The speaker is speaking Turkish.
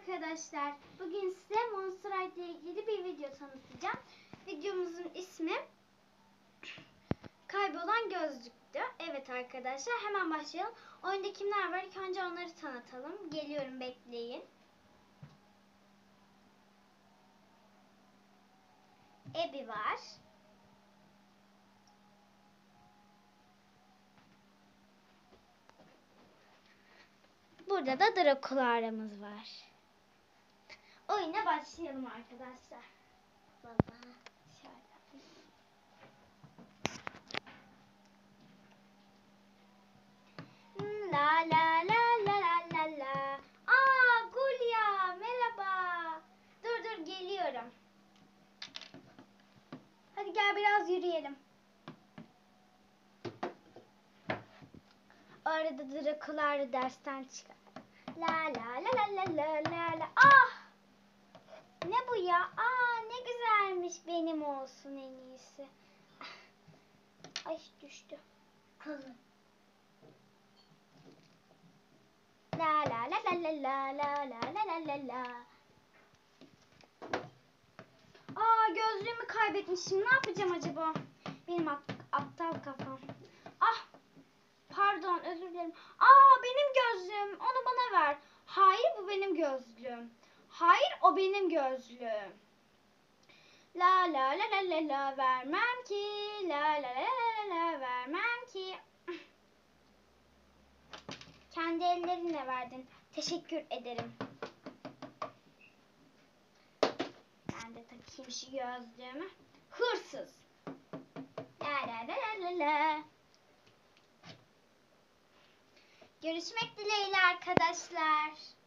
arkadaşlar. Bugün size Monster High ile ilgili bir video tanıtacağım. Videomuzun ismi Kaybolan Gözlüktü. Evet arkadaşlar hemen başlayalım. Oyunda kimler var? İlk önce onları tanıtalım. Geliyorum bekleyin. Ebi var. Burada da Drakulara'mız var. Oyuna başlayalım arkadaşlar. Baba. La la la la la la la. Aa Gulya merhaba. Dur dur geliyorum. Hadi gel biraz yürüyelim. Arada Drakular dersten çıkar. La la la la la la. Ah! Ne bu ya? Aa ne güzelmiş benim olsun en iyisi. Ay düştü. Kalın. La la la la la la la la la la la. Aa gözlüğümü kaybetmişim. Ne yapacağım acaba? Benim ap- aptal kafam. Ah pardon özür dilerim. Aa benim gözlüğüm. Onu bana ver. Hayır bu benim gözlüğüm. Hayır o benim gözlüğüm. La la la la la la vermem ki. La la la la la vermem ki. Kendi ellerinle verdin. Teşekkür ederim. Ben de takayım şu gözlüğümü. Hırsız. La la la la la. Görüşmek dileğiyle arkadaşlar.